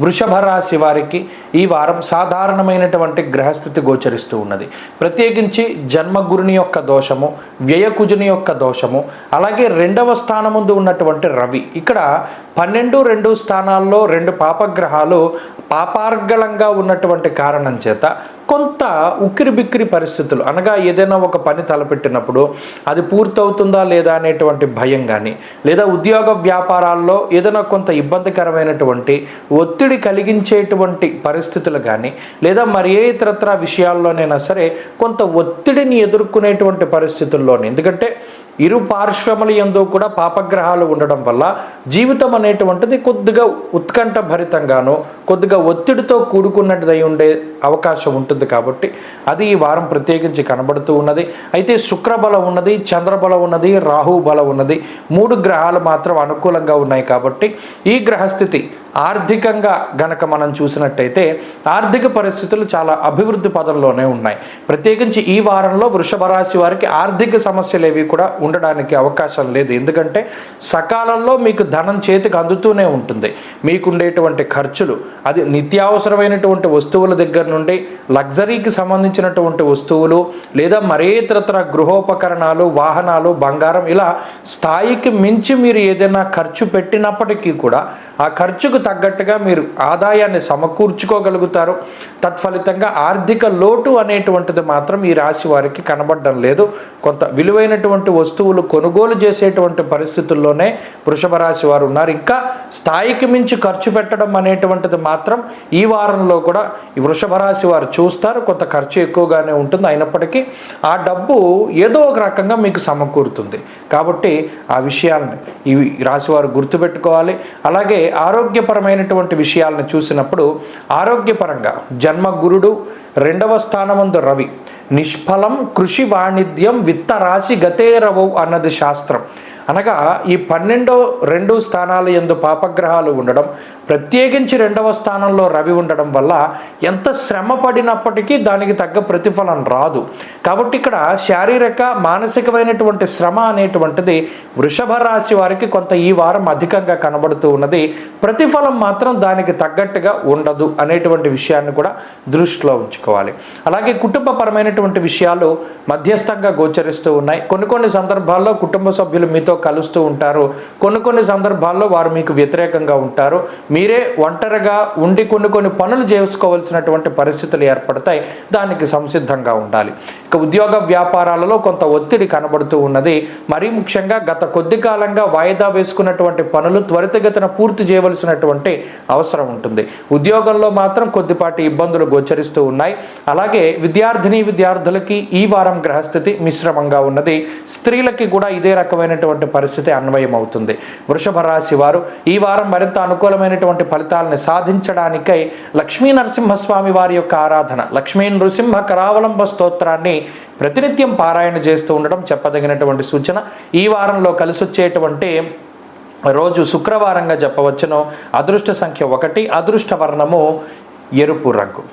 వృషభ రాశి వారికి ఈ వారం సాధారణమైనటువంటి గ్రహస్థితి గోచరిస్తూ ఉన్నది. ప్రత్యేకించి జన్మగురుని యొక్క దోషము వ్యయకుజుని యొక్క దోషము అలాగే రెండవ స్థానముందు ఉన్నటువంటి రవి. ఇక్కడ పన్నెండు రెండు స్థానాల్లో రెండు పాపగ్రహాలు పాపార్గళంగా ఉన్నటువంటి కారణం చేత కొంత ఉక్కిరి బిక్కిరి పరిస్థితులు అనగా ఏదైనా ఒక పని తలపెట్టినప్పుడు అది పూర్తవుతుందా లేదా అనేటువంటి భయం కానీ లేదా ఉద్యోగ వ్యాపారాల్లో ఏదైనా కొంత ఇబ్బందికరమైనటువంటి ఒత్తిడి కలిగించేటువంటి పరిస్థితులు కానీ లేదా మరి ఏ ఇతరత్ర విషయాల్లోనైనా సరే కొంత ఒత్తిడిని ఎదుర్కొనేటువంటి పరిస్థితుల్లోనే. ఎందుకంటే ఇరు పార్శ్వముల ఎందు కూడా పాపగ్రహాలు ఉండడం వల్ల జీవితం అనేటువంటిది కొద్దిగా ఉత్కంఠ భరితంగాను కొద్దిగా ఒత్తిడితో కూడుకున్నట్టుదై ఉండే అవకాశం ఉంటుంది కాబట్టి అది ఈ వారం ప్రత్యేకించి కనబడుతూ ఉన్నది. అయితే శుక్రబలం ఉన్నది చంద్రబలం ఉన్నది రాహు బలం ఉన్నది. మూడు గ్రహాలు మాత్రం అనుకూలంగా ఉన్నాయి కాబట్టి ఈ గ్రహస్థితి ఆర్థికంగా గనక మనం చూసినట్టయితే ఆర్థిక పరిస్థితులు చాలా అభివృద్ధి పదంలోనే ఉన్నాయి. ప్రత్యేకించి ఈ వారంలో వృషభ రాశి వారికి ఆర్థిక సమస్యలు ఏవి కూడా ఉండడానికి అవకాశం లేదు. ఎందుకంటే సకాలంలో మీకు ధనం చేతికి అందుతూనే ఉంటుంది. మీకుండేటువంటి ఖర్చులు అది నిత్యావసరమైనటువంటి వస్తువుల దగ్గర నుండి లగ్జరీకి సంబంధించినటువంటి వస్తువులు లేదా మరే ఇతరత్ర గృహోపకరణాలు వాహనాలు బంగారం ఇలా స్థాయికి మించి మీరు ఏదైనా ఖర్చు పెట్టినప్పటికీ కూడా ఆ ఖర్చుకు తగ్గట్టుగా మీరు ఆదాయాన్ని సమకూర్చుకోగలుగుతారు. తత్ఫలితంగా ఆర్థిక లోటు అనేటువంటిది మాత్రం ఈ రాశి వారికి కనబడడం లేదు. కొంత విలువైనటువంటి వస్తువులు కొనుగోలు చేసేటువంటి పరిస్థితుల్లోనే వృషభ రాశి వారు ఉన్నారు. ఇంకా స్థాయికి మించి ఖర్చు పెట్టడం అనేటువంటిది మాత్రం ఈ వారంలో కూడా ఈ వృషభ రాశి వారు చూస్తారు. కొంత ఖర్చు ఎక్కువగానే ఉంటుంది. అయినప్పటికీ ఆ డబ్బు ఏదో ఒక రకంగా మీకు సమకూరుతుంది. కాబట్టి ఆ విషయాలను ఈ రాశి వారు గుర్తుపెట్టుకోవాలి. అలాగే ఆరోగ్యపరమైనటువంటి విషయాలను చూసినప్పుడు ఆరోగ్యపరంగా జన్మ గురుడు రెండవ స్థానమందు రవి. నిష్ఫలం కృషి వాణిజ్యం విత్తరాశి గతేరవు అన్నది శాస్త్రం. అనగా ఈ పన్నెండో రెండు స్థానాలు ఎందు పాపగ్రహాలు ఉండడం ప్రత్యేకించి రెండవ స్థానంలో రవి ఉండడం వల్ల ఎంత శ్రమ పడినప్పటికీ దానికి తగ్గ ప్రతిఫలం రాదు. కాబట్టి ఇక్కడ శారీరక మానసికమైనటువంటి శ్రమ అనేటువంటిది వృషభ రాశి వారికి కొంత ఈ వారం అధికంగా కనబడుతూ ఉన్నది. ప్రతిఫలం మాత్రం దానికి తగ్గట్టుగా ఉండదు అనేటువంటి విషయాన్ని కూడా దృష్టిలో ఉంచుకోవాలి. అలాగే కుటుంబపరమైనటువంటి విషయాలు మధ్యస్థంగా గోచరిస్తూ ఉన్నాయి. కొన్ని కొన్ని సందర్భాల్లో కుటుంబ సభ్యులు మీతో కలుస్తూ ఉంటారు. కొన్ని కొన్ని సందర్భాల్లో వారు మీకు వ్యతిరేకంగా ఉంటారు. మీరే ఒంటరిగా ఉండి కొన్ని కొన్ని పనులు చేసుకోవాల్సినటువంటి పరిస్థితులు ఏర్పడతాయి. దానికి సంసిద్ధంగా ఉండాలి. ఇక ఉద్యోగ వ్యాపారాలలో కొంత ఒత్తిడి కనబడుతూ ఉన్నది. మరీ ముఖ్యంగా గత కొద్ది కాలంగా వాయిదా వేసుకున్నటువంటి పనులు త్వరితగతిన పూర్తి చేయవలసినటువంటి అవసరం ఉంటుంది. ఉద్యోగంలో మాత్రం కొద్దిపాటి ఇబ్బందులు గోచరిస్తూ ఉన్నాయి. అలాగే విద్యార్థిని విద్యార్థులకి ఈ వారం గ్రహస్థితి మిశ్రమంగా ఉన్నది. స్త్రీలకి కూడా ఇదే రకమైనటువంటి పరిస్థితి అన్వయం అవుతుంది వృషభ రాశి వారు ఈ వారం మరింత అనుకూలమైనటువంటి ఫలితాలను సాధించడానికై లక్ష్మీ నరసింహస్వామి వారి యొక్క ఆరాధన లక్ష్మీ నృసింహ కరావలంబ స్తోత్రాన్ని ప్రతినిత్యం పారాయణ చేస్తూ ఉండడం చెప్పదగినటువంటి సూచన. ఈ వారంలో కలిసి వచ్చేటువంటి రోజు శుక్రవారంగా చెప్పవచ్చును అదృష్ట సంఖ్య ఒకటి అదృష్ట వర్ణము ఎరుపు రంగు.